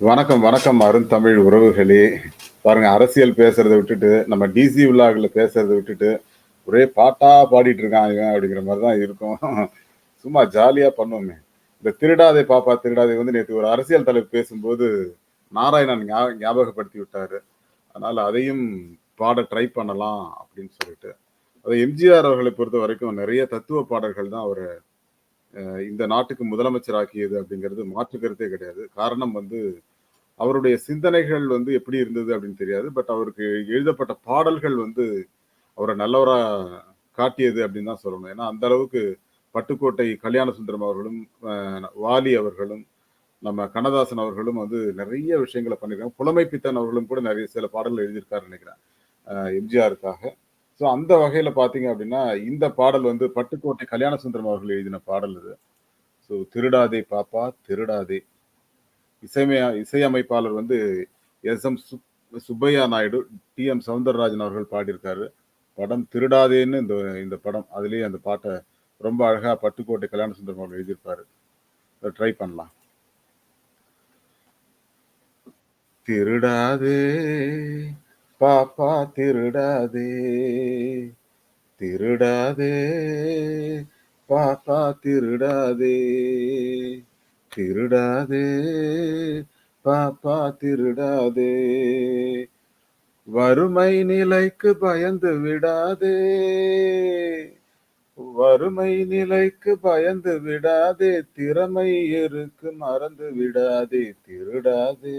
வணக்கம் வணக்கம் அருண் தமிழ் உறவுகளே. பாருங்க அரசியல் பேசுறத விட்டுட்டு நம்ம டிசி விழாக்களை பேசுறதை விட்டுட்டு ஒரே பாட்டா பாடிட்டு இருக்கான் இவன் அப்படிங்கிற மாதிரி தான் இருக்கும். சும்மா ஜாலியா பண்ணுவோமே. இந்த திருடாதை பாப்பா திருடாதே வந்து நேற்று ஒரு அரசியல் தலைவர் பேசும்போது நாராயணன் ஞாபகப்படுத்தி விட்டாரு. அதனால அதையும் பாட ட்ரை பண்ணலாம் அப்படின்னு சொல்லிட்டு. அது எம்ஜிஆர் அவர்களை பொறுத்த வரைக்கும் நிறைய தத்துவ பாடல்கள் தான் அவர் இந்த நாட்டுக்கு முதலமைச்சராக்கியது அப்படிங்கிறது மாற்று கருத்தே கிடையாது. காரணம் வந்து அவருடைய சிந்தனைகள் வந்து எப்படி இருந்தது அப்படின்னு தெரியாது. பட் அவருக்கு எழுதப்பட்ட பாடல்கள் வந்து அவரை நல்லவராக காட்டியது அப்படின்னு தான் சொல்லணும். ஏன்னா அந்த அளவுக்கு பட்டுக்கோட்டை கல்யாண சுந்தரம் அவர்களும் வாலி அவர்களும் நம்ம கண்ணதாசன் அவர்களும் வந்து நிறைய விஷயங்களை பண்ணியிருக்காங்க. புலமை பித்தன் அவர்களும் கூட நிறைய சில பாடல்கள் எழுதியிருக்காருன்னு நினைக்கிறேன். எம்ஜிஆருக்காக. ஸோ அந்த வகையில் பார்த்தீங்க அப்படின்னா இந்த பாடல் வந்து பட்டுக்கோட்டை கல்யாண சுந்தரம் அவர்கள் எழுதின பாடல் இது ஸோ திருடாதே பாப்பா திருடாதே. இசைமையா இசையமைப்பாளர் வந்து S M Subbaiah Naidu T M Soundararajan அவர்கள் பாடியிருக்காரு. படம் திருடாதேன்னு இந்த இந்த படம் அதுலேயே அந்த பாட்டை ரொம்ப அழகாக பட்டுக்கோட்டை கல்யாண சுந்தரம் அவர்கள் எழுதியிருப்பாரு. ட்ரை பண்ணலாம். திருடாதே பாப்பா திருடாதே திருடாதே. பாப்பா திருடாதே திருடாதே. பாப்பா திருடாதே. வறுமை நிலைக்கு பயந்து விடாதே வறுமை நிலைக்கு பயந்து விடாதே. திறமை இருக்கு மறந்து விடாதே திருடாதே.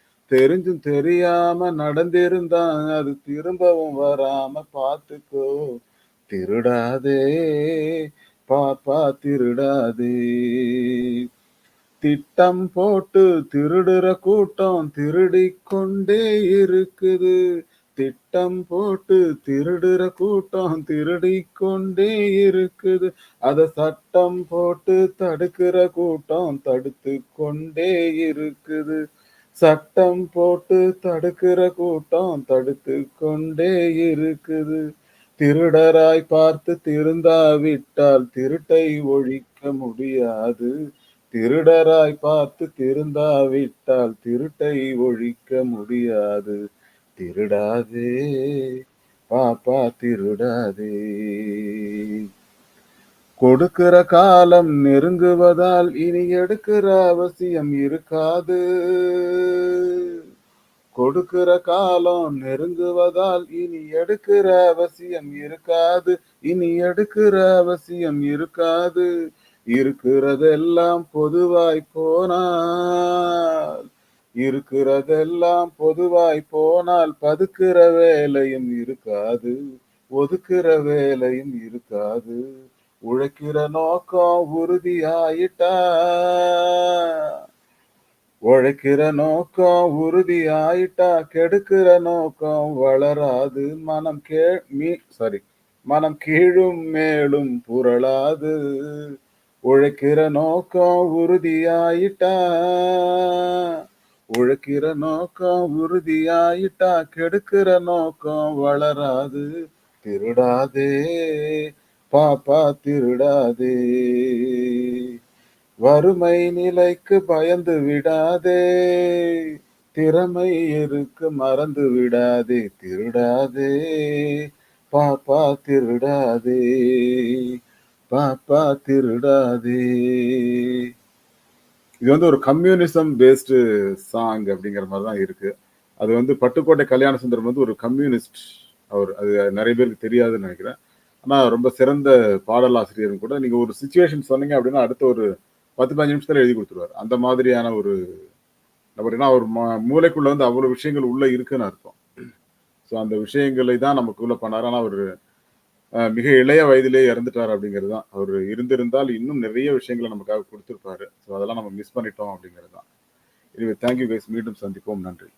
தெரிஞ்சும் தெரியாம நடந்திருந்தா அது திரும்பவும் வராம பார்த்துக்கோ. திருடாதே பாப்பா திருடாதே. திட்டம் போட்டு திருடுற கூட்டம் திருடி கொண்டே இருக்குது. திட்டம் போட்டு திருடுற கூட்டம் திருடி கொண்டே இருக்குது. அத சட்டம் போட்டு தடுக்கிற கூட்டம் தடுத்து கொண்டே இருக்குது. சட்டம் போட்டு தடுக்கிற கூட்டம் தடுத்து கொண்டே இருக்குது. திருடராய் பார்த்து திருந்தாவிட்டால் திருட்டை ஒழிக்க முடியாது. திருடராய் பார்த்து திருந்தாவிட்டால் திருட்டை ஒழிக்க முடியாது. திருடாதே பாப்பா திருடாதே. கொடுக்கிற காலம் நெருங்குவதால் இனி எடுக்கிற அவசியம் இருக்காது. கொடுக்கிற காலம் நெருங்குவதால் இனி எடுக்கிற அவசியம் இருக்காது. இனி எடுக்கிற அவசியம் இருக்காது. இருக்கிறதெல்லாம் பொதுவாய் போனால் இருக்கிறதெல்லாம் பொதுவாய் போனால் பதுக்கிற வேலையும் இருக்காது ஒதுக்கிற வேலையும் இருக்காது. உழைக்கிற நோக்கம் உறுதியாயிட்டா. உழைக்கிற நோக்கம் உறுதியாயிட்டா. கெடுக்கிற நோக்கம் வளராது. மனம் கே மீ சாரி மனம் கீழும் மேலும் புரளாது. உழைக்கிற நோக்கம் உறுதியாயிட்டா. உழைக்கிற நோக்கம் உறுதியாயிட்டா. கெடுக்கிற நோக்கம் வளராது. திருடாதே. பாப்பா திருடாதே. வறுமை நிலைக்கு பயந்து விடாதே. திறமை இருக்கு மறந்து விடாதே. திருடாதே. பாப்பா திருடாதே. பாப்பா திருடாதே. இது வந்து ஒரு கம்யூனிசம் பேஸ்டு சாங் அப்படிங்கிற மாதிரி தான் இருக்கு. அது வந்து பட்டுக்கோட்டை கல்யாண சுந்தரம் வந்து ஒரு கம்யூனிஸ்ட் அவர் அது நிறைய பேருக்கு தெரியாதுன்னு நினைக்கிறேன். ஆனால் ரொம்ப சிறந்த பாடலாசிரியரும் கூட. நீங்கள் ஒரு சுச்சுவேஷன் சொன்னீங்க அப்படின்னா அடுத்த ஒரு பத்து பதினஞ்சு நிமிஷத்தில் எழுதி கொடுத்துருவாரு. அந்த மாதிரியான ஒரு நபர். ஏன்னா அவர் மூளைக்குள்ள வந்து அவ்வளோ விஷயங்கள் உள்ளே இருக்குன்னு அர்த்தம். ஸோ அந்த விஷயங்களை தான் நமக்குள்ளே பண்ணார். ஆனால் அவர் மிக இளைய வயதிலே இறந்துட்டார் அப்படிங்கிறது தான் அவர் இருந்திருந்தால் இன்னும் நிறைய விஷயங்களை நமக்காக கொடுத்துருப்பாரு. ஸோ அதெல்லாம் நம்ம மிஸ் பண்ணிட்டோம் அப்படிங்கிறது தான் எனவே தேங்க்யூ கைஸ் மீண்டும் சந்திப்போம். நன்றி.